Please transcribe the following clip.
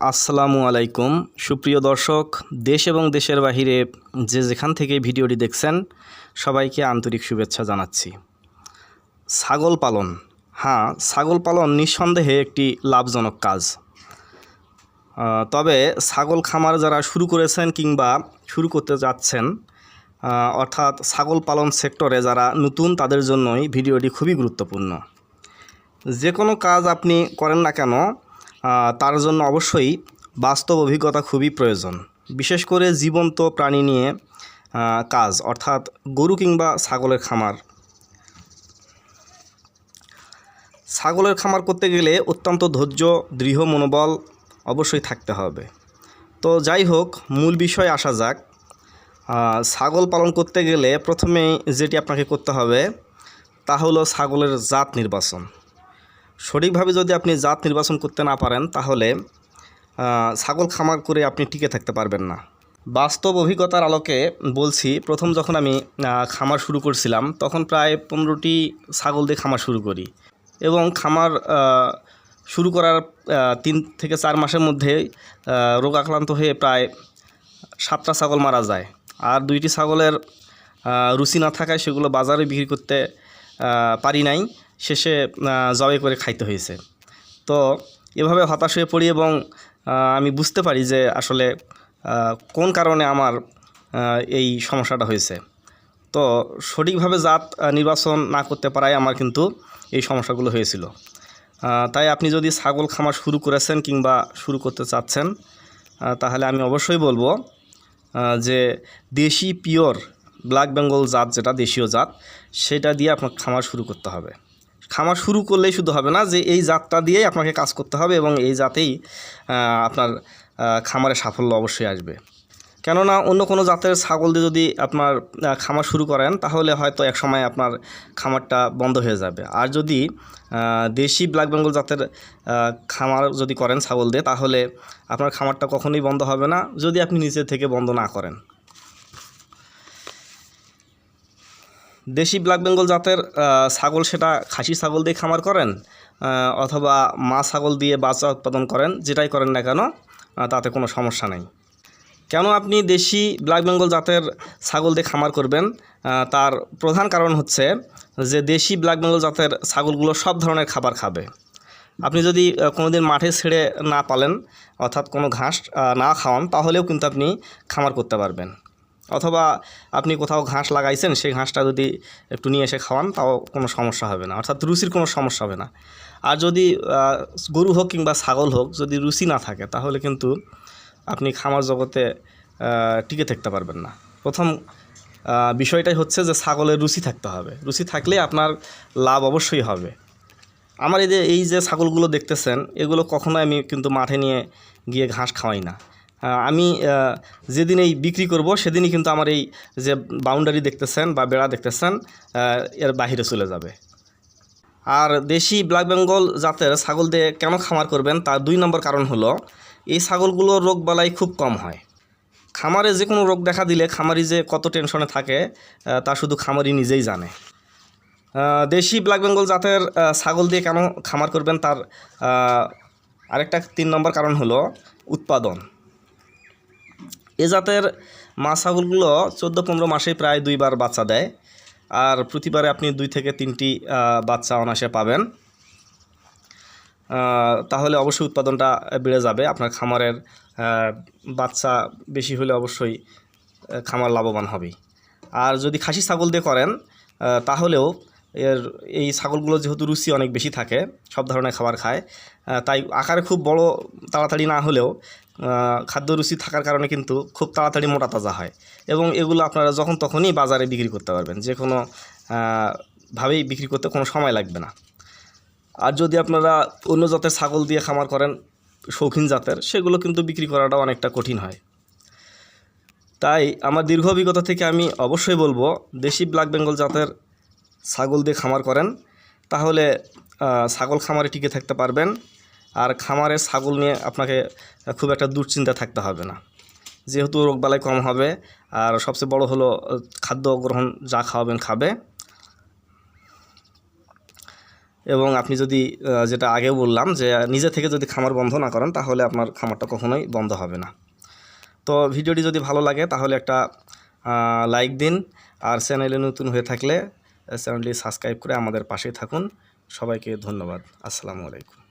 আসসালামু আলাইকুম। সুপ্রিয় দর্শক, দেশ এবং দেশের বাহিরে যে যেখান থেকে ভিডিওটি দেখছেন, সবাইকে আন্তরিক শুভেচ্ছা জানাচ্ছি। ছাগল পালন। হ্যাঁ ছাগল পালন নিঃসন্দেহে একটি লাভজনক কাজ। তবে ছাগল খামার যারা শুরু করেছেন কিংবা শুরু করতে যাচ্ছেন অর্থাৎ ছাগল পালন সেক্টরে যারা নতুন, তাদের জন্যই ভিডিওটি খুবই গুরুত্বপূর্ণ। যে কোনো কাজ আপনি করেন না কেন তার জন্য অবশ্যই বাস্তব অভিজ্ঞতা খুবই প্রয়োজন। বিশেষ করে জীবন্ত প্রাণী নিয়ে কাজ, অর্থাৎ গরু কিংবা ছাগলের খামার। ছাগলের খামার করতে গেলে অত্যন্ত ধৈর্য, দৃঢ় মনোবল অবশ্যই থাকতে হবে। তো যাই হোক, মূল বিষয় আসা যাক। ছাগল পালন করতে গেলে প্রথমেই যেটি আপনাকে করতে হবে, তা হলো ছাগলের জাত নির্বাচন। সঠিকভাবে যদি আপনি জাত নির্বাচন করতে না পারেন, তাহলে ছাগল খামার করে আপনি টিকে থাকতে পারবেন না। বাস্তব অভিজ্ঞতার আলোকে বলছি, প্রথম যখন আমি খামার শুরু করছিলাম, তখন প্রায় পনেরোটি ছাগল দিয়ে খামার শুরু করি। এবং খামার শুরু করার তিন থেকে চার মাসের মধ্যে রোগ আক্রান্ত হয়ে প্রায় সাতটা ছাগল মারা যায়। আর দুইটি ছাগলের রুচি না থাকায় সেগুলো বাজারে বিক্রি করতে পারি নাই। শেষে জবাই করে খাইতে হয়েছে। তো এভাবে হতাশ হয়ে পড়ি এবং আমি বুঝতে পারি যে আসলে কোন কারণে আমার এই সমস্যাটা হয়েছে। তো সঠিকভাবে জাত নির্বাচন না করতে পারায় আমার কিন্তু এই সমস্যাগুলো হয়েছিল। তাই আপনি যদি ছাগল খামার শুরু করেছেন কিংবা শুরু করতে চাচ্ছেন তাহলে আমি অবশ্যই বলব যে দেশি পিওর ব্ল্যাক বেঙ্গল জাত, যেটা দেশীয় জাত, সেটা দিয়ে আপনার খামার শুরু করতে হবে। খামার শুরু করলেই শুধু হবে না যে এই জাতটা দিয়েই আপনাকে কাজ করতে হবে এবং এই জাতেই আপনার খামারে সাফল্য অবশ্যই আসবে। কেননা অন্য কোনো জাতের ছাগল দিয়ে যদি আপনার খামার শুরু করেন, তাহলে হয়তো এক সময় আপনার খামারটা বন্ধ হয়ে যাবে। আর যদি দেশি ব্ল্যাক বেঙ্গল জাতের খামার যদি করেন ছাগল দিয়ে, তাহলে আপনার খামারটা কখনোই বন্ধ হবে না। যদি আপনি নিচে থেকে বন্ধ না করেন। দেশি ব্ল্যাক বেঙ্গল জাতের ছাগল সেটা খাসি ছাগল দিয়ে খামার করেন অথবা মা ছাগল দিয়ে বাচ্চা উৎপাদন করেন, যেটাই করেন না কেন তাতে কোনো সমস্যা নেই। কেন আপনি দেশি ব্ল্যাক বেঙ্গল জাতের ছাগল দিয়ে খামার করবেন? তার প্রধান কারণ হচ্ছে যে দেশি ব্ল্যাক বেঙ্গল জাতের ছাগলগুলো সব ধরনের খাবার খাবে। আপনি যদি কোনোদিন মাঠে ছেড়ে না পালেন, অর্থাৎ কোনো ঘাস না খাওয়ান, তাহলেও কিন্তু আপনি খামার করতে পারবেন। অথবা আপনি কোথাও ঘাস লাগাইছেন, সেই ঘাসটা যদি একটু নিয়ে এসে খাওয়ান, তাও কোনো সমস্যা হবে না। অর্থাৎ রুচির কোনো সমস্যা হবে না। আর যদি গরু হোক কিংবা ছাগল হোক, যদি রুচি না থাকে, তাহলে কিন্তু আপনি খামার জগতে টিকে থাকতে পারবেন না। প্রথম বিষয়টাই হচ্ছে যে ছাগলের রুচি থাকতে হবে। রুচি থাকলে আপনার লাভ অবশ্যই হবে। আমার এই যে এই যে ছাগলগুলো দেখতেছেন, এগুলো কখনোই আমি কিন্তু মাঠে নিয়ে গিয়ে ঘাস খাওয়াই না। আমি যেদিন এই বিক্রি করব, সেদিনই কিন্তু আমার এই যে বাউন্ডারি দেখতেছেন বা বেড়া দেখতেছেন এর বাহিরে চলে যাবে। আর দেশি ব্ল্যাক বেঙ্গল জাতের ছাগল দিয়ে কেন খামার করবেন, তার দুই নম্বর কারণ হলো, এই ছাগলগুলোর রোগ বালাই খুব কম হয়। খামারে যে কোনো রোগ দেখা দিলে খামারি যে কত টেনশনে থাকে তা শুধু খামারি নিজেই জানে। দেশি ব্ল্যাক বেঙ্গল জাতের ছাগল দিয়ে কেন খামার করবেন, তার আরেকটা তিন নম্বর কারণ হলো উৎপাদন। এ জাতের মা ছাগলগুলো চোদ্দ পনেরো মাসেই প্রায় দুইবার বাচ্চা দেয়। আর প্রতিবারে আপনি দুই থেকে তিনটি বাচ্চা অনায়াসে পাবেন। তাহলে অবশ্যই উৎপাদনটা বেড়ে যাবে। আপনার খামারের বাচ্চা বেশি হলে অবশ্যই খামার লাভবান হবে আর যদি খাসি ছাগল দিয়ে করেন তাহলেও এর, এই ছাগলগুলো যেহেতু রুচি অনেক বেশি থাকে, সব ধরনের খাবার খায় তাই আকারে খুব বড়, তাড়াতাড়ি না হলেও আহ, খাদ্য রুচি থাকার কারণে কিন্তু খুব তাড়াতাড়ি মোটা তাজা হয়। এবং এগুলো আপনারা যখন তখনই বাজারে বিক্রি করতে পারবেন যে কোনো ভাবেই বিক্রি করতে কোনো সময় লাগবে না। আর যদি আপনারা অন্য জাতের ছাগল দিয়ে খামার করেন শৌখিন জাতের সেগুলো কিন্তু বিক্রি করাটা অনেকটা কঠিন হয়। তাই আমার দীর্ঘ অভিজ্ঞতা থেকে আমি অবশ্যই বলব দেশি ব্ল্যাক বেঙ্গল জাতের ছাগল দিয়ে খামার করেন তাহলে ছাগল খামারে টিকে থাকতে পারবেন। আর খামারে ছাগল নিয়ে আপনাকে খুব একটা দুশ্চিন্তা থাকতে হবে না। যেহেতু রোগবালাই কম হবে, আর সবচেয়ে বড় হলো খাদ্য গ্রহণ যা খাওয়াবেন খাবে। এবং আপনি যদি যেটা আগেও বললাম যে, নিজে থেকে যদি খামার বন্ধ না করেন, তাহলে আপনার খামারটা কখনোই বন্ধ হবে না। তো ভিডিওটি যদি ভালো লাগে, তাহলে একটা লাইক দিন, আর চ্যানেলে নতুন হয়ে থাকলে চ্যানেলটি সাবস্ক্রাইব করে আমাদের পাশেই থাকুন। সবাইকে ধন্যবাদ। আসসালামু আলাইকুম।